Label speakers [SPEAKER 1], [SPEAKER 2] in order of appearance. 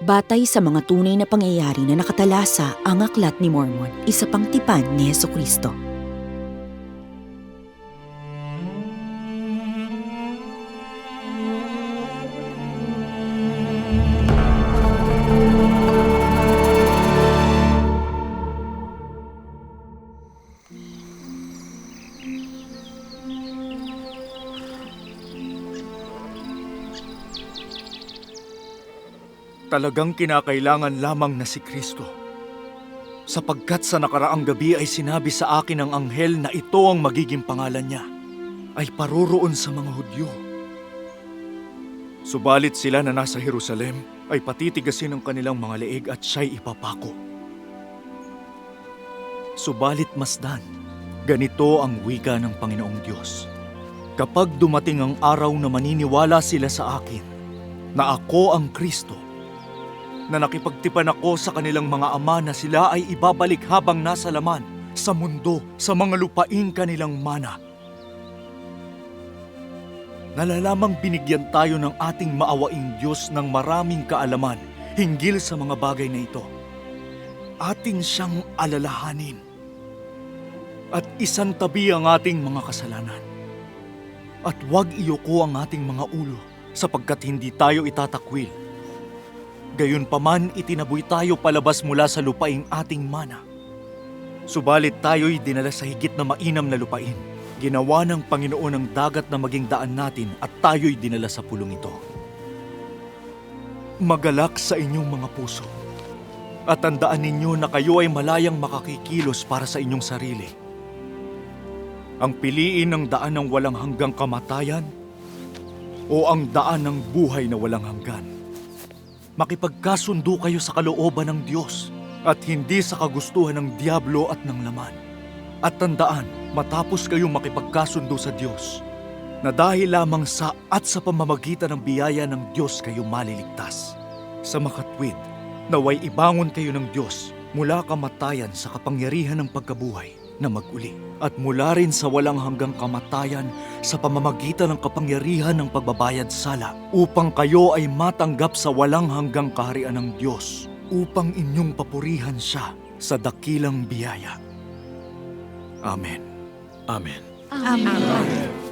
[SPEAKER 1] Batay sa mga tunay na pangyayari na nakatalasa ang aklat ni Mormon, isa pang tipan ni Heso Kristo.
[SPEAKER 2] Talagang kinakailangan lamang na si Kristo. Sapagkat sa nakaraang gabi ay sinabi sa akin ng anghel na ito ang magiging pangalan niya, ay paroroon sa mga Hudyo. Subalit sila na nasa Jerusalem ay patitigasin ang kanilang mga leeg at siya'y ipapako. Subalit masdan, ganito ang wika ng Panginoong Diyos. Kapag dumating ang araw na maniniwala sila sa akin, na ako ang Kristo, na nakipagtipan ako sa kanilang mga ama na sila ay ibabalik habang nasa laman sa mundo, sa mga lupaing kanilang mana. Nalalamang binigyan tayo ng ating maawaing Diyos ng maraming kaalaman hinggil sa mga bagay na ito. Atin siyang alalahanin at isantabi ang ating mga kasalanan. At huwag iyoko ang ating mga ulo sapagkat hindi tayo itatakwil Gayunpaman itinaboy tayo palabas mula sa lupaing ating mana. Subalit tayo'y dinala sa higit na mainam na lupain. Ginawa ng Panginoon ang dagat na maging daan natin at tayo'y dinala sa pulong ito. Magalak sa inyong mga puso. At tandaan ninyo na kayo ay malayang makakikilos para sa inyong sarili. Ang piliin ng daan ng walang hanggang kamatayan o ang daan ng buhay na walang hanggan makipagkasundo kayo sa kalooban ng Diyos at hindi sa kagustuhan ng Diablo at ng laman. At tandaan, matapos kayong makipagkasundo sa Diyos, na dahil lamang sa at sa pamamagitan ng biyaya ng Diyos kayo maliligtas. Sa makatwid, naway ibangon kayo ng Diyos mula kamatayan sa kapangyarihan ng pagkabuhay na maguli at mula rin sa walang hanggang kamatayan sa pamamagitan ng kapangyarihan ng pagbabayad sala upang kayo ay matanggap sa walang hanggang kaharian ng Diyos upang inyong papurihan siya sa dakilang biyaya. Amen. Amen.
[SPEAKER 3] Amen.